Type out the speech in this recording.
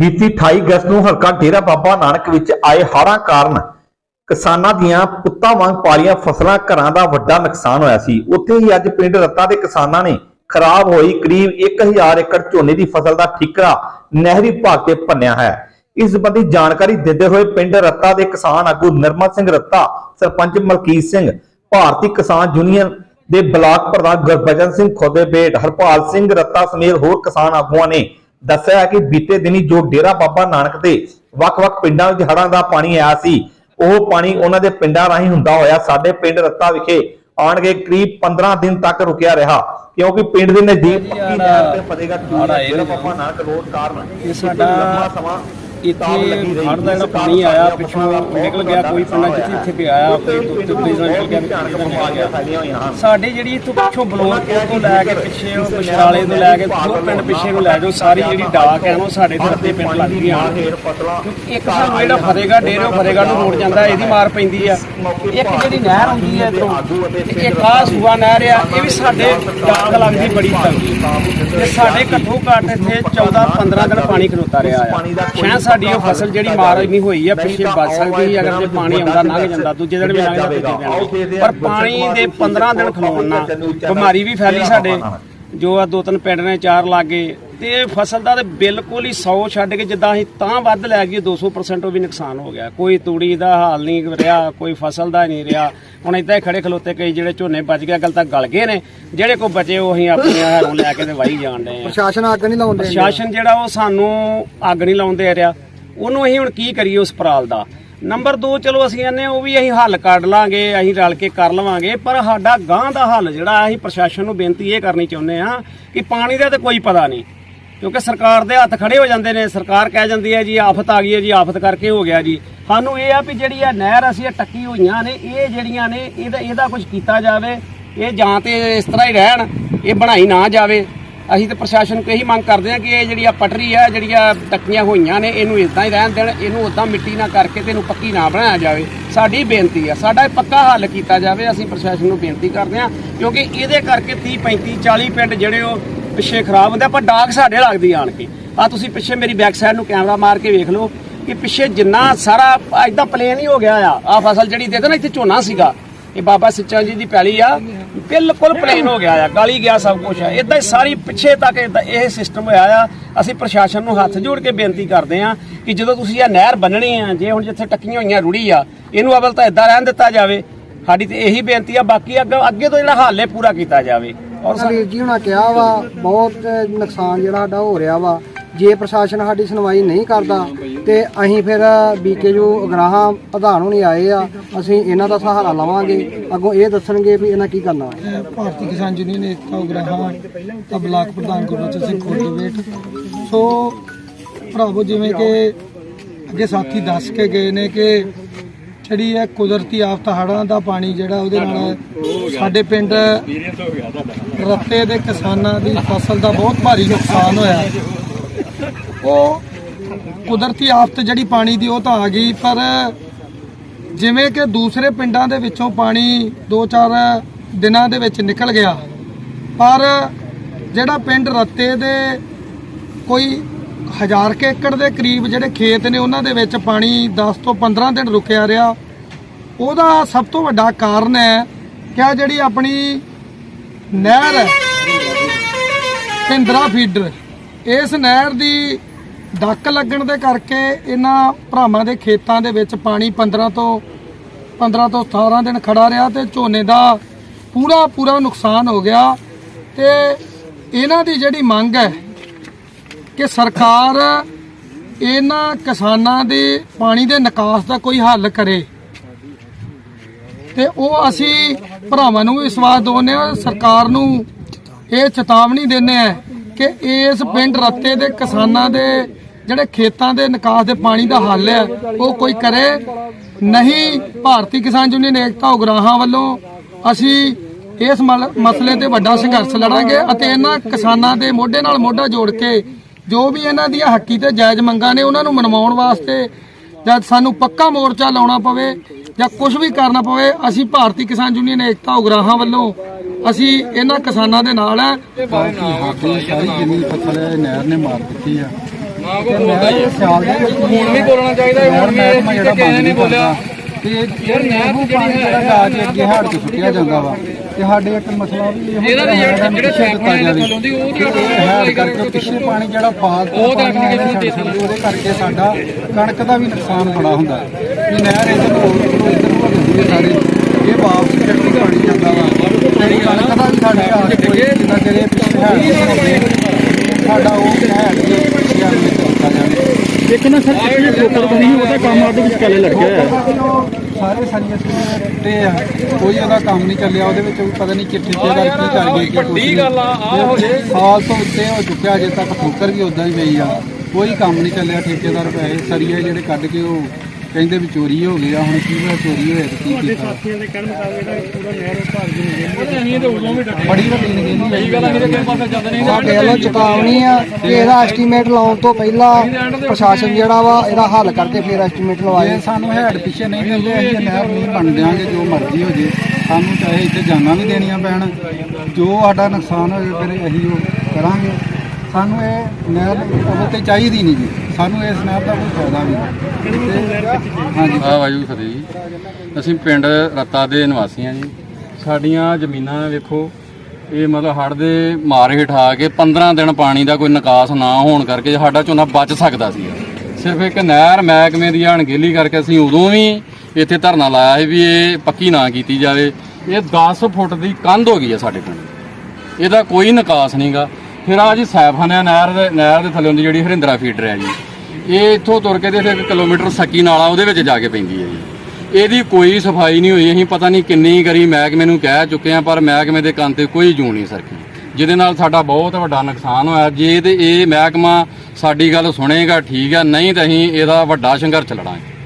ਬੀਤੀ 28 ਅਗਸਤ ਨੂੰ ਹਲਕਾ ਡੇਰਾ ਬਾਬਾ ਨਾਨਕ ਵਿੱਚ ਆਏ ਹੜ੍ਹਾਂ ਕਾਰਨ ਕਿਸਾਨਾਂ ਦੀਆਂ ਪੁੱਤਾਂ ਵਾਂਗ ਪਾਲੀਆਂ ਫਸਲਾਂ ਘਰਾਂ ਦਾ ਵੱਡਾ ਨੁਕਸਾਨ ਹੋਇਆ ਸੀ। ਉੱਥੇ ਹੀ ਅੱਜ ਪਿੰਡ ਰੱਤਾ ਦੇ ਕਿਸਾਨਾਂ ਨੇ ਖਰਾਬ ਹੋਈ ਕਰੀਬ 1000 ਏਕੜ ਝੋਨੇ ਦੀ ਫਸਲ ਦਾ ਠਿਕਰਾ ਨਹਿਰੀ ਭਾਗ ਤੇ ਭੰਨਿਆ ਹੈ। ਇਸ ਸੰਬੰਧੀ ਜਾਣਕਾਰੀ ਦਿੰਦੇ ਹੋਏ ਪਿੰਡ ਰੱਤਾ ਦੇ ਕਿਸਾਨ ਆਗੂ ਨਿਰਮਲ ਸਿੰਘ ਰੱਤਾ, ਸਰਪੰਚ ਮਲਕੀਤ ਸਿੰਘ, ਭਾਰਤੀ ਕਿਸਾਨ ਯੂਨੀਅਨ ਦੇ ਬਲਾਕ ਪ੍ਰਧਾਨ ਗੁਰਬਚਨ ਸਿੰਘ ਖੋਦੇਬੇਟ ਹਰਪਾਲ ਸਿੰਘ ਰੱਤਾ ਸਮੇਤ ਹੋਰ ਕਿਸਾਨ ਆਗੂਆਂ ਨੇ ਦੱਸਿਆ ਕਿ ਬੀਤੇ ਦਿਨੀ ਜੋ ਡੇਰਾ ਬਾਬਾ ਨਾਨਕ ਦੇ ਵੱਖ-ਵੱਖ ਪਿੰਡਾਂ ਵਿੱਚ ਹੜ੍ਹਾਂ ਦਾ ਪਾਣੀ ਆਇਆ ਸੀ ਉਹ ਪਾਣੀ ਉਹਨਾਂ ਦੇ ਪਿੰਡਾਂ ਰਾਹੀਂ ਹੁੰਦਾ ਹੋਇਆ ਸਾਡੇ ਪਿੰਡ ਰੱਤਾ ਵਿਖੇ ਆਣ ਕੇ ਕਰੀਬ 15 ਦਿਨ ਤੱਕ ਰੁਕਿਆ ਰਿਹਾ ਕਿਉਂਕਿ ਪਿੰਡ ਦੇ ਨਜ਼ਦੀਕ ਪੱਕੀ ਨਹਿਰ ਤੇ ਫਤਿਹਗੜ੍ਹ ਆਏ ਡੇਰਾ। ਬਾਬਾ ਨਾਨਕ ਰੋਡ ਕਾਰਨ ਇਹ ਸਾਡਾ ਲੰਮਾ ਸਮਾਂ ਇੱਥੇ ਲੱਗੀ। ਹੜ੍ਹ ਦਾ ਜਿਹੜਾ ਪਾਣੀ ਆਇਆ ਪਿੱਛੋਂ ਨਿਕਲ ਗਿਆ ਕੋਈ ਪਿੰਡਾਂ ਜਿੱਥੇ ਇੱਥੇ ਪਿਆ ਆ ਕੋਈ ਦੋ ਤਿੰਨ ਦਿਨ ਨਿਕਲ ਗਿਆ ਫੈਲੀਆਂ ਹੋਈਆਂ ਹਨ। ਸਾਡੇ ਜਿਹੜੀ ਇੱਥੋਂ ਪਿੱਛੋਂ ਬਲੋਰ ਤੋਂ ਲੈ ਕੇ ਪਿੱਛੇ ਉਹ ਬਸ਼ਰਾਲੇ ਤੋਂ ਲੈ ਕੇ ਦੋ ਪਿੰਡ ਪਿੱਛੇ ਨੂੰ ਲੈ ਜਾਓ ਸਾਰੀ ਜਿਹੜੀ ਡਾਕ ਹੈ ਉਹ ਸਾਡੇ ਤੇ ਪਿੰਡ ਲੱਗਦੀ ਆ ਇੱਕ ਸਾਨੂੰ ਜਿਹੜਾ ਫਤਿਹਗੜ੍ਹ ਡੇਰੋ ਫਤਿਹਗੜ੍ਹ ਨੂੰ ਰੋਡ ਜਾਂਦਾ ਇਹਦੀ ਮਾਰ ਪੈਂਦੀ ਆ। ਇੱਕ ਜਿਹੜੀ ਨਹਿਰ ਹੁੰਦੀ ਹੈ ਇੱਧਰੋਂ ਇੱਕ ਆ ਸੂਆ ਨਹਿਰ ਆ ਇਹ ਵੀ ਸਾਡੇ ਡਾਕ ਲੱਗਦੀ ਬੜੀ ਤੰਗੀ ਤੇ ਸਾਡੇ ਘੱਟੋ ਘੱਟ ਇੱਥੇ 14 15 ਦਿਨ ਪਾਣੀ ਖਲੋਤਾ ਰਿਹਾ ਆ ਸ਼ਾਇਦ ਸਾਡੀ ਉਹ ਫਸਲ ਜਿਹੜੀ ਮਾਰ ਨਹੀਂ ਹੋਈ ਆ ਪਿੱਛੇ ਬਚ ਸਕਦੀ ਸੀ ਅਗਰ ਜੇ ਪਾਣੀ ਆਉਂਦਾ ਲੰਘ ਜਾਂਦਾ ਦੂਜੇ ਦਿਨ ਵੀ ਲੰਘ ਜਾਂਦਾ। ਪਰ ਪਾਣੀ ਦੇ 15 ਦਿਨ ਖਲੋਣ ਨਾਲ ਬਿਮਾਰੀ ਵੀ ਫੈਲੀ ਸਾਡੇ। ਜੋ ਆ ਦੋ ਤਿੰਨ ਪਿੰਡ ਨੇ ਚਾਰ ਲਾਗੇ ਤੇ ਇਹ ਫਸਲ ਦਾ ਤੇ ਬਿਲਕੁਲ ਹੀ 100 ਛੱਡ ਕੇ ਜਿੱਦਾਂ ਅਸੀਂ ਤਾਂ ਵੱਧ ਲੈ ਗਏ 200% ਉਹ ਵੀ ਨੁਕਸਾਨ ਹੋ ਗਿਆ। ਕੋਈ ਤੂੜੀ ਦਾ ਹਾਲ ਨਹੀਂ ਰਿਹਾ ਕੋਈ ਫਸਲ ਦਾ ਨਹੀਂ ਰਿਹਾ। ਹੁਣ ਇਦਾਂ ਹੀ ਖੜੇ ਖਲੋਤੇ ਕਈ ਜਿਹੜੇ ਝੋਨੇ ਬਚ ਗਿਆ ਗਲ ਤੱਕ ਗਲ ਗਏ ਨੇ। ਜਿਹੜੇ ਕੋ ਬਚੇ ਉਹ ਅਸੀਂ ਆਪਣੇ ਹਾਲੋਂ ਲੈ ਕੇ ਤੇ ਵਾਹੀ ਜਾਣ ਡਏ ਆ। ਪ੍ਰਸ਼ਾਸਨ ਅੱਗ ਨਹੀਂ ਲਾਉਂਦੇ ਪ੍ਰਸ਼ਾਸਨ ਜਿਹੜਾ ਉਹ ਸਾਨੂੰ ਅੱਗ ਨਹੀਂ ਲਾਉਣ ਦੇ ਰਿਹਾ। ਉਹਨੂੰ ਅਸੀਂ ਹੁਣ ਕੀ ਕਰੀਏ ਉਸ ਪਰਾਲ ਦਾ? ਨੰਬਰ 2 ਚਲੋ ਅਸੀਂ ਕਹਿੰਦੇ ਹਾਂ ਉਹ ਵੀ ਅਸੀਂ ਹੱਲ ਕੱਢ ਲਾਂਗੇ, ਅਸੀਂ ਰਲ ਕੇ ਕਰ ਲਵਾਂਗੇ, ਪਰ ਸਾਡਾ ਗਾਂ ਦਾ ਹੱਲ ਜਿਹੜਾ, ਅਸੀਂ ਪ੍ਰਸ਼ਾਸਨ ਨੂੰ ਬੇਨਤੀ ਇਹ ਕਰਨੀ ਚਾਹੁੰਦੇ ਆ ਕਿ ਪਾਣੀ ਦਾ ਤਾਂ ਕੋਈ ਪਤਾ ਨਹੀਂ, ਕਿਉਂਕਿ ਸਰਕਾਰ ਦੇ ਹੱਥ ਖੜੇ ਹੋ ਜਾਂਦੇ ਨੇ, ਸਰਕਾਰ ਕਹਿ ਜਾਂਦੀ ਹੈ ਜੀ, ਆਫਤ ਆ ਗਈ ਹੈ ਜੀ, ਆਫਤ ਕਰਕੇ ਹੋ ਗਿਆ ਜੀ। ਸਾਨੂੰ ਇਹ ਆ ਵੀ ਜਿਹੜੀ ਆ ਨਹਿਰ ਅਸੀਂ ਇਹ ਟੱਕੀ ਹੋਈਆਂ ਨੇ, ਇਹ ਜਿਹੜੀਆਂ ਨੇ, ਇਹਦਾ ਇਹਦਾ ਕੁਝ ਕੀਤਾ ਜਾਵੇ, ਇਹ ਜਾਂ ਤੇ ਇਸ ਤਰ੍ਹਾਂ ਹੀ ਰਹਿਣ, ਇਹ ਬਣਾਈ ਨਾ ਜਾਵੇ। ਅਸੀਂ ਤੇ ਪ੍ਰਸ਼ਾਸਨ ਕੋਲ ਇਹੀ ਮੰਗ ਕਰਦੇ ਹਾਂ ਕਿ ਇਹ ਜਿਹੜੀ ਆ ਪਟਰੀ ਆ ਜਿਹੜੀਆਂ ਟੱਕੀਆਂ ਹੋਈਆਂ ਨੇ, ਇਹਨੂੰ ਇਦਾਂ ਹੀ ਰਹਿਣ ਦੇਣ, ਇਹਨੂੰ ਉਦਾਂ ਮਿੱਟੀ ਨਾ ਕਰਕੇ ਤੇ ਇਹਨੂੰ ਪੱਕੀ ਨਾ ਬਣਾਇਆ ਜਾਵੇ। ਸਾਡੀ ਬੇਨਤੀ ਆ, ਸਾਡਾ ਇਹ ਪੱਕਾ ਹੱਲ ਕੀਤਾ ਜਾਵੇ, ਅਸੀਂ ਪ੍ਰਸ਼ਾਸਨ ਨੂੰ ਬੇਨਤੀ ਕਰਦੇ ਹਾਂ, ਕਿਉਂਕਿ ਇਹਦੇ ਕਰਕੇ 30 35 40 ਪਿੰਡ ਜਿਹੜੇ ਉਹ ਪਿੱਛੇ ਖਰਾਬ ਹੁੰਦੇ ਆ ਪਰ ਡਾਕ ਸਾਡੇ ਲੱਗਦੀ ਆਣ ਕੇ। ਆ ਤੁਸੀਂ ਪਿੱਛੇ ਮੇਰੀ ਬੈਕ ਸਾਈਡ ਨੂੰ ਕੈਮਰਾ ਮਾਰ ਕੇ ਵੇਖ ਲਓ ਕਿ ਪਿੱਛੇ ਜਿੰਨਾ ਸਾਰਾ ਇਦਾਂ ਪਲੇਨ ਹੀ ਹੋ ਗਿਆ ਆ। ਆ ਫਸਲ ਜਿਹੜੀ ਦੇਖੋ ਨਾ, ਇੱਥੇ ਝੋਨਾ ਸੀਗਾ। ਇਹ ਬਾਬਾ ਸੱਚਾ ਜੀ ਦੀ ਪੈਲੀ ਆ ਬਿਲਕੁਲ ਪਲੇਨ ਹੋ ਗਿਆ ਆ ਗਾਲੀ ਗਿਆ ਸਭ ਕੁਝ ਆ। ਇਦਾਂ ਹੀ ਸਾਰੀ ਪਿੱਛੇ ਤੱਕ ਇਹ ਸਿਸਟਮ ਹੋਇਆ ਆ ਅਸੀਂ ਪ੍ਰਸ਼ਾਸਨ ਨੂੰ ਹੱਥ ਜੋੜ ਕੇ ਬੇਨਤੀ ਕਰਦੇ ਆ ਕਿ ਜਦੋਂ ਤੁਸੀਂ ਇਹ ਨਹਿਰ ਬੰਨਣੀ ਆ ਜੇ ਹੁਣ ਜਿੱਥੇ ਟੱਕੀਆਂ ਹੋਈਆਂ ਰੁੜੀ ਆ ਇਹਨੂੰ ਅਵਲ ਤਾਂ ਇਦਾਂ ਰਹਿਣ ਦਿੱਤਾ ਜਾਵੇ। ਸਾਡੀ ਤੇ ਇਹੀ ਬੇਨਤੀ ਆ ਬਾਕੀ ਅੱਗੇ ਅੱਗੇ ਤੋਂ ਜਿਹੜਾ ਹੱਲ ਪੂਰਾ ਕੀਤਾ ਜਾਵੇ। ਔਰ ਸਾ- ਵੀਰ ਜੀ ਹੁਣਾਂ ਕਿਹਾ ਵਾ ਬਹੁਤ ਨੁਕਸਾਨ ਜਿਹੜਾ ਸਾਡਾ ਹੋ ਰਿਹਾ ਵਾ। ਜੇ ਪ੍ਰਸ਼ਾਸਨ ਸਾਡੀ ਸੁਣਵਾਈ ਨਹੀਂ ਕਰਦਾ ਤੇ ਅਸੀਂ ਫਿਰ ਬੀਕੇਯੂ ਅਗਰਾਹਾਂ ਪ੍ਰਧਾਨ ਹੋਣੀ ਆਏ ਆ, ਅਸੀਂ ਇਹਨਾਂ ਦਾ ਸਹਾਰਾ ਲਵਾਂਗੇ। ਅੱਗੋਂ ਇਹ ਦੱਸਣਗੇ ਵੀ ਇਹਨਾਂ ਕੀ ਕਰਨਾ। ਭਾਰਤੀ ਕਿਸਾਨ ਯੂਨੀਅਨ ਏਕਤਾ ਉਗਰਾਹਾਂ ਦਾ ਬਲਾਕ ਪ੍ਰਧਾਨ ਗੁਰਬਚਨ ਸਿੰਘ ਖੋਜਵੇਟ ਸੋ ਭਰਾਵੋ, ਜਿਵੇਂ ਕਿ ਅੱਗੇ ਸਾਥੀ ਦੱਸ ਕੇ ਗਏ ਨੇ ਕਿ ਜਿਹੜੀ ਹੈ ਕੁਦਰਤੀ ਆਫਤ ਹੜ੍ਹਾਂ ਦਾ ਪਾਣੀ ਜਿਹੜਾ ਉਹਦੇ ਨਾਲ ਸਾਡੇ ਪਿੰਡ ਰੱਤੇ ਦੇ ਕਿਸਾਨਾਂ ਦੀ ਫਸਲ ਦਾ ਬਹੁਤ ਭਾਰੀ ਨੁਕਸਾਨ ਹੋਇਆ। ਉਹ ਕੁਦਰਤੀ ਆਫਤ ਜਿਹੜੀ ਪਾਣੀ ਦੀ ਉਹ ਤਾਂ ਆ ਗਈ, ਪਰ ਜਿਵੇਂ ਕਿ ਦੂਸਰੇ ਪਿੰਡਾਂ ਦੇ ਵਿੱਚੋਂ ਪਾਣੀ 2-4 ਦਿਨਾਂ ਦੇ ਵਿੱਚ ਨਿਕਲ ਗਿਆ, ਪਰ ਜਿਹੜਾ ਪਿੰਡ ਰੱਤੇ ਦੇ ਕੋਈ ਹਜ਼ਾਰ ਕੇ ਏਕੜ ਦੇ ਕਰੀਬ ਜਿਹੜੇ ਖੇਤ ਨੇ, ਉਹਨਾਂ ਦੇ ਵਿੱਚ ਪਾਣੀ 10 ਤੋਂ 15 ਦਿਨ ਰੁਕਿਆ ਰਿਹਾ। ਉਹਦਾ ਸਭ ਤੋਂ ਵੱਡਾ ਕਾਰਨ ਹੈ ਕਿ ਆਹ ਜਿਹੜੀ ਆਪਣੀ ਨਹਿਰ ਹੈ ਪਿੰਦਰਾ ਫੀਡਰ, ਇਸ ਨਹਿਰ ਦੀ ਡੱਕ ਲੱਗਣ ਦੇ ਕਰਕੇ ਇਹਨਾਂ ਭਰਾਵਾਂ ਦੇ ਖੇਤਾਂ ਦੇ ਵਿੱਚ ਪਾਣੀ 15 ਤੋਂ 15 ਤੋਂ 18 ਦਿਨ ਖੜਾ ਰਿਹਾ ਤੇ ਝੋਨੇ ਦਾ ਪੂਰਾ ਪੂਰਾ ਨੁਕਸਾਨ ਹੋ ਗਿਆ ਤੇ ਇਹਨਾਂ ਦੀ ਜਿਹੜੀ ਮੰਗ ਹੈ ਕਿ ਸਰਕਾਰ ਇਹਨਾਂ ਕਿਸਾਨਾਂ ਦੇ ਪਾਣੀ ਦੇ ਨਿਕਾਸ ਦਾ ਕੋਈ ਹੱਲ ਕਰੇ। ਤੇ ਉਹ ਅਸੀਂ ਭਰਾਵਾਂ ਨੂੰ ਵਿਸ਼ਵਾਸ ਦਿਵਾਉਂਦੇ ਹਾਂ ਸਰਕਾਰ ਨੂੰ ਇਹ ਚੇਤਾਵਨੀ ਦਿੰਦੇ ਆ ਕਿ ਇਸ ਪਿੰਡ ਰੱਤੇ ਦੇ ਕਿਸਾਨਾਂ ਦੇ ਜਿਹੜੇ ਖੇਤਾਂ ਦੇ ਨਿਕਾਸ ਦੇ ਪਾਣੀ ਦਾ ਹੱਲ ਹੈ ਉਹ ਕੋਈ ਕਰੇ। ਨਹੀਂ ਭਾਰਤੀ ਕਿਸਾਨ ਯੂਨੀਅਨ ਏਕਤਾ ਉਗਰਾਹਾਂ ਵੱਲੋਂ ਅਸੀਂ ਇਸ ਮਲ- ਮਸਲੇ ਤੇ ਵੱਡਾ ਸੰਘਰਸ਼ ਲੜਾਂਗੇ ਅਤੇ ਇਹਨਾਂ ਕਿਸਾਨਾਂ ਦੇ ਮੋਢੇ ਨਾਲ ਮੋਢਾ ਜੋੜ ਕੇ ਜੋ ਵੀ ਇਹਨਾਂ ਦੀਆਂ ਹੱਕੀ ਤੇ ਜਾਇਜ਼ ਮੰਗਾਂ ਨੇ ਉਹਨਾਂ ਨੂੰ ਮਨਵਾਉਣ ਵਾਸਤੇ ਜਦ ਸਾਨੂੰ ਪੱਕਾ ਮੋਰਚਾ ਲਾਉਣਾ ਪਵੇ ਜਾਂ ਕੁਝ ਵੀ ਕਰਨਾ ਪਵੇ ਅਸੀਂ ਭਾਰਤੀ ਕਿਸਾਨ ਯੂਨੀਅਨ ਏਕਤਾ ਉਗਰਾਹਾਂ ਵੱਲੋਂ ਅਸੀਂ ਇਹਨਾਂ ਕਿਸਾਨਾਂ ਦੇ ਨਾਲ ਹੈ। ਸਾਡੀ ਸਾਰੀ ਜਿੰਨੀ ਫਸਲ ਹੈ ਨਹਿਰ ਨੇ ਮਾਰ ਦਿੱਤੀ ਆ। ਤੇ ਨਹਿਰ ਦੇ ਸਿਆਲ ਦੇ ਵਿੱਚ ਹੁਣ ਵੀ ਬੋਲਣਾ ਚਾਹੀਦਾ ਹੁਣ ਵੀ ਇਹ ਜਿਹੜਾ ਬੰਦ ਨਹੀਂ ਬੋਲਿਆ। ਤੇ ਯਾਰ ਨਹਿਰ ਨੂੰ ਪਾਣੀ ਜਿਹੜਾ ਗਾ ਕੇ ਅੱਗੇ ਹਾੜ ਕੇ ਸੁੱਟਿਆ ਜਾਂਦਾ ਵਾ। ਤੇ ਸਾਡੇ ਇੱਕ ਮਸਲਾ ਵੀ ਇਹ ਇਹਦਾ ਜਿਹੜੇ ਦਿੱਤਾ ਜਾਵੇ। ਉਹ ਹਾੜ ਕਰਕੇ ਪਿੱਛੇ ਪਾਣੀ ਜਿਹੜਾ ਫਾਲਤੂ ਉਹ ਤਾਂ ਉਹਦੇ ਕਰਕੇ ਸਾਡਾ ਕਣਕ ਦਾ ਵੀ ਨੁਕਸਾਨ ਬੜਾ ਹੁੰਦਾ ਹੈ। ਵੀ ਨਹਿਰ ਇੱਧਰ ਨੂੰ ਇੱਧਰ ਨੂੰ ਹੋ ਜਾਂਦੀ ਹੈ ਸਾਰੀ। ਇਹ ਵਾਪਸ ਚੱਕੀ ਪਾਣੀ ਜਾਂਦਾ ਵਾ ਤੇ ਕਣਕ ਦਾ ਵੀ ਸਾਡੇ ਹਾਲ ਕੋਈ ਜਿੰਨਾ ਜਿਹੜੇ ਪਿੱਛੇ ਹਾੜ ਕੇ ਹੁੰਦੇ ਸਾਡਾ ਉਹ ਨਹਿਰ ਦੇ ਪਿੱਛੇ ਆ ਵਿੱਚ ਦਿੱਤਾ ਜਾਵੇ ਲੇਕਿਨ ਸਰ ਜਿਹੜੀ ਠੋਕਰ ਬਣੀ ਉਹਦਾ ਕੰਮ ਉਹਦੇ ਵਿੱਚ ਕੱਲੇ ਲੱਗਿਆ ਹੋਇਆ ਸਾਰੇ ਸਾਰੀਆਂ ਸੁਣੀਆਂ ਟੁੱਟੇ ਆ ਕੋਈ ਉਹਦਾ ਕੰਮ ਨਹੀਂ ਚੱਲਿਆ ਉਹਦੇ ਵਿੱਚ ਵੀ ਪਤਾ ਨਹੀਂ ਕਿੱਥੇ ਕਿਹਦਾ ਕੀ ਕਰ ਗਏ ਵੱਡੀ ਗੱਲ ਆ ਸਾਲ ਤੋਂ ਉੱਤੇ ਹੋ ਚੁੱਕਿਆ ਅਜੇ ਤੱਕ ਠੋਕਰ ਵੀ ਉਦਾਂ ਹੀ ਪਈ ਆ। ਕੋਈ ਕੰਮ ਨਹੀਂ ਚੱਲਿਆ ਠੇਕੇਦਾਰ ਪੈਸੇ ਸਰੀਏ ਜਿਹੜੇ ਕੱਢ ਕੇ ਉਹ ਕਹਿੰਦੇ ਵੀ ਚੋਰੀ ਹੋ ਗਿਆ ਹੁਣ ਕੀ ਹੋਇਆ ਚੋਰੀ ਹੋਇਆ ਤੇ ਕੀ ਕੀਤਾ? ਸਾਥੀਆਂ ਦੇ ਕਹਿਣ ਮੁਤਾਬਕ ਇਹਦਾ ਪੂਰਾ ਨਹਿਰ ਭਾਗ ਦੀ ਨਹੀਂ ਅਸੀਂ ਤੇ ਉਦੋਂ ਵੀ ਡੱਟੇ। ਬੜੀ ਵੱਡੀ ਨਗੇਲੀ ਸਹੀ ਗੱਲ ਕਿਤੇ ਕਿਸੇ ਪਾਸੇ ਜਾਂਦੇ ਨਹੀਂ। ਸਾਡੇ ਵੱਲੋਂ ਚੇਤਾਵਨੀ ਆ ਕਿ ਇਹਦਾ ਐਸਟੀਮੇਟ ਲਾਉਣ ਤੋਂ ਪਹਿਲਾਂ ਪ੍ਰਸ਼ਾਸਨ ਜਿਹੜਾ ਵਾ ਇਹਦਾ ਹੱਲ ਕਰਕੇ ਫਿਰ ਐਸਟੀਮੇਟ ਲਵਾਏ। ਸਾਨੂੰ ਹੈਡ ਪਿੱਛੇ ਨਹੀਂ ਦਿੰਦੇ ਅਸੀਂ ਨਹਿਰ ਨਹੀਂ ਬਣ ਦਿਆਂਗੇ ਜੋ ਮਰਜ਼ੀ ਹੋ ਜੇ। ਸਾਨੂੰ ਚਾਹੇ ਇੱਥੇ ਜਾਨਾਂ ਵੀ ਦੇਣੀਆਂ ਪੈਣ। ਜੋ ਸਾਡਾ ਨੁਕਸਾਨ ਹੋਵੇ ਫਿਰ ਅਸੀਂ ਉਹ ਕਰਾਂਗੇ। ਸਾਨੂੰ ਇਹ ਨਹਿਰ ਉਹ ਤੇ ਚਾਹੀਦੀ ਨਹੀਂ ਜੀ। ਸਾਨੂੰ ਇਸ ਨਹਿਰ ਦਾ ਕੋਈ ਫਾਇਦਾ ਨਹੀਂ। ਹਾਂਜੀ। ਆ ਵਾਜੂ ਫਤਿਹ ਜੀ। ਅਸੀਂ ਪਿੰਡ ਰੱਤਾ ਦੇ ਨਿਵਾਸੀ ਹਾਂ ਜੀ। ਸਾਡੀਆਂ ਜ਼ਮੀਨਾਂ ਵੇਖੋ, ਇਹ ਮਤਲਬ ਹੜ੍ਹ ਦੇ ਮਾਰ ਹੇਠ ਆ ਕੇ 15 ਦਿਨ ਪਾਣੀ ਦਾ ਕੋਈ ਨਿਕਾਸ ਨਾ ਹੋਣ ਕਰਕੇ ਸਾਡਾ ਝੋਨਾ ਬਚ ਸਕਦਾ ਸੀ ਸਿਰਫ ਇੱਕ ਨਹਿਰ ਮਹਿਕਮੇ ਦੀ ਅਣਗਹਿਲੀ ਕਰਕੇ ਅਸੀਂ ਉਦੋਂ ਵੀ ਇੱਥੇ ਧਰਨਾ ਲਾਇਆ ਸੀ ਵੀ ਇਹ ਪੱਕੀ ਨਾ ਕੀਤੀ ਜਾਵੇ। ਇਹ 10 ਫੁੱਟ ਦੀ ਕੰਧ ਹੋ ਗਈ ਹੈ ਸਾਡੇ ਪਿੰਡ ਇਹਦਾ ਕੋਈ ਨਿਕਾਸ ਨਹੀਂਗਾ ਫਿਰ ਆ ਜੀ ਸੈਫਾਨਿਆ ਨਹਿਰ ਦੇ ਨਹਿਰ ਦੇ ਥੱਲੇ ਹੁੰਦੀ ਜਿਹੜੀ ਹਰਿੰਦਰਾ ਫੀਡਰ ਹੈ ਜੀ। ਇਹ ਇੱਥੋਂ ਤੁਰ ਕੇ ਤੇ ਫਿਰ ਇੱਕ ਕਿਲੋਮੀਟਰ ਸੱਕੀ ਨਾਲਾ ਉਹਦੇ ਵਿੱਚ ਜਾ ਕੇ ਪੈਂਦੀ ਹੈ ਜੀ। ਇਹਦੀ ਕੋਈ ਸਫ਼ਾਈ ਨਹੀਂ ਹੋਈ, ਅਸੀਂ ਪਤਾ ਨਹੀਂ ਕਿੰਨੀ ਕਰੀ ਮਹਿਕਮੇ ਨੂੰ ਕਹਿ ਚੁੱਕੇ ਆ ਪਰ ਮਹਿਕਮੇ ਦੇ ਕੰਨ ਤੇ ਕੋਈ ਜੂ ਨਹੀਂ ਸਰਕੀ। ਜਿਹਦੇ ਨਾਲ ਸਾਡਾ ਬਹੁਤ ਵੱਡਾ ਨੁਕਸਾਨ ਹੋਇਆ। ਜੇ ਤੇ ਇਹ ਮਹਿਕਮਾ ਸਾਡੀ ਗੱਲ ਸੁਣੇਗਾ, ਠੀਕ ਆ ਨਹੀਂ ਤਾਂ ਅਸੀਂ ਇਹਦਾ ਵੱਡਾ ਸੰਘਰਸ਼ ਲੜਾਂਗੇ।